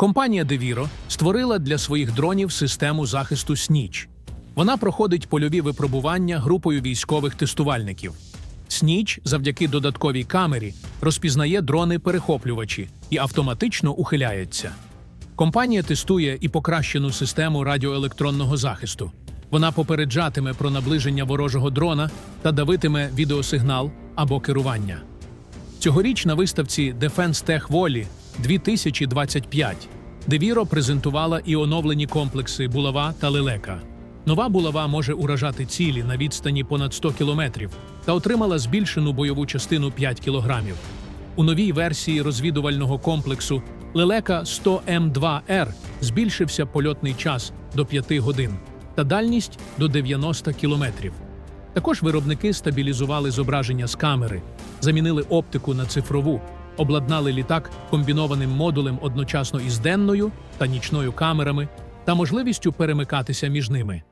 Компанія Deviro створила для своїх дронів систему захисту Сніч. Вона проходить польові випробування групою військових тестувальників. Сніч завдяки додатковій камері розпізнає дрони-перехоплювачі і автоматично ухиляється. Компанія тестує і покращену систему радіоелектронного захисту. Вона попереджатиме про наближення ворожого дрона та давитиме відеосигнал або керування. Цьогоріч на виставці Defense Tech Volley 2025 Девіро презентувала і оновлені комплекси булава та лелека. Нова булава може уражати цілі на відстані понад 100 кілометрів та отримала збільшену бойову частину 5 кілограмів. У новій версії розвідувального комплексу лелека 100 М2Р збільшився польотний час до 5 годин та дальність до 90 кілометрів. Також виробники стабілізували зображення з камери, замінили оптику на цифрову, обладнали літак комбінованим модулем одночасно із денною та нічною камерами та можливістю перемикатися між ними.